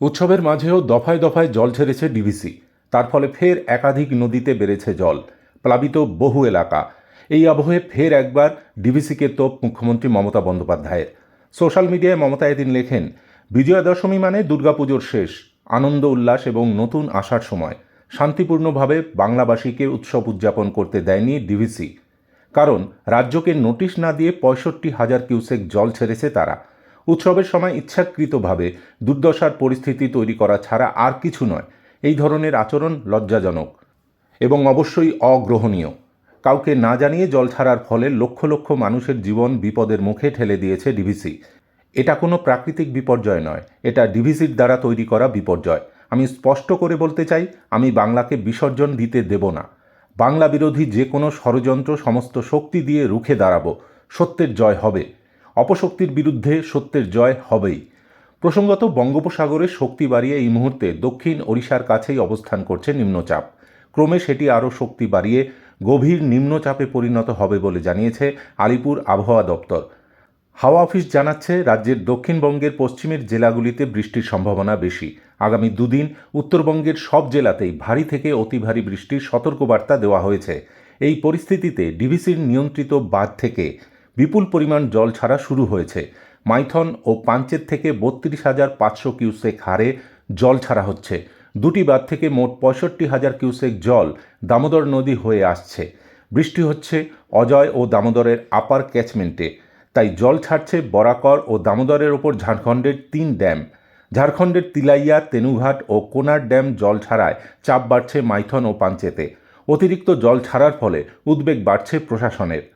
উৎসবের মাঝেও দফায় দফায় জল ছেড়েছে ডিভিসি তার ফলে ফের একাধিক নদীতে বেড়েছে জল। প্লাবিত বহু এলাকা। এই আবহে ফের একবার ডিভিসিকে তোপ মুখ্যমন্ত্রী মমতা বন্দ্যোপাধ্যায়ের। সোশ্যাল মিডিয়ায় মমতা এদিন লেখেন বিজয়া দশমী মানে দুর্গাপুজোর শেষ, আনন্দ, উল্লাস এবং নতুন আসার সময়। শান্তিপূর্ণভাবে বাংলাবাসীকে উৎসব উদযাপন করতে দেয়নি ডিভিসি কারণ রাজ্যকে নোটিশ না দিয়ে পঁয়ষট্টি হাজার কিউসেক জল ছেড়েছে তারা। উৎসবের সময় ইচ্ছাকৃতভাবে দুর্দশার পরিস্থিতি তৈরি করা ছাড়া আর কিছু নয়। এই ধরনের আচরণ লজ্জাজনক এবং অবশ্যই অগ্রহণীয়। কাউকে না জানিয়ে জল ছাড়ার ফলে লক্ষ লক্ষ মানুষের জীবন বিপদের মুখে ঠেলে দিয়েছে ডিভিসি এটা কোনো প্রাকৃতিক বিপর্যয় নয়। এটা ডিভিসির দ্বারা তৈরি করা বিপর্যয়। আমি স্পষ্ট করে বলতে চাই, আমি বাংলাকে বিসর্জন দিতে দেব না। বাংলা বিরোধী যে কোনো ষড়যন্ত্র সমস্ত শক্তি দিয়ে রুখে দাঁড়াবো। সত্যের জয় হবে। অপশক্তির বিরুদ্ধে সত্যের জয় হবেই। প্রসঙ্গত, বঙ্গোপসাগরে শক্তি বাড়িয়ে এই মুহূর্তে দক্ষিণ ওড়িশার কাছেই অবস্থান করছে নিম্নচাপ। ক্রমে সেটি আরও শক্তি বাড়িয়ে গভীর নিম্নচাপে পরিণত হবে বলে জানিয়েছে আলিপুর আবহাওয়া দপ্তর। হাওয়া অফিস জানাচ্ছে, রাজ্যের দক্ষিণবঙ্গের পশ্চিমের জেলাগুলিতে বৃষ্টির সম্ভাবনা বেশি। আগামী দুদিন উত্তরবঙ্গের সব জেলাতেই ভারী থেকে অতি ভারী বৃষ্টির সতর্কবার্তা দেওয়া হয়েছে। এই পরিস্থিতিতে ডিভিসির নিয়ন্ত্রিত বাঁধ থেকে বিপুল পরিমাণ জল ছাড়া শুরু হয়েছে। মাইথন ও পাঞ্চের থেকে বত্রিশ হাজার পাঁচশো কিউসেক হারে জল ছাড়া হচ্ছে। দুটি বাঁধ থেকে মোট পঁয়ষট্টি হাজার কিউসেক জল দামোদর নদী হয়ে আসছে। বৃষ্টি হচ্ছে অজয় ও দামোদরের আপার ক্যাচমেন্টে। তাই জল ছাড়ছে বরাকর ও দামোদরের ওপর ঝাড়খণ্ডের তিন ড্যাম। ঝাড়খণ্ডের তিলাইয়া, তেনুঘাট ও কোনার ড্যাম জল ছাড়ায় চাপ বাড়ছে মাইথন ও পাঞ্চেতে। অতিরিক্ত জল ছাড়ার ফলে উদ্বেগ বাড়ছে প্রশাসনের।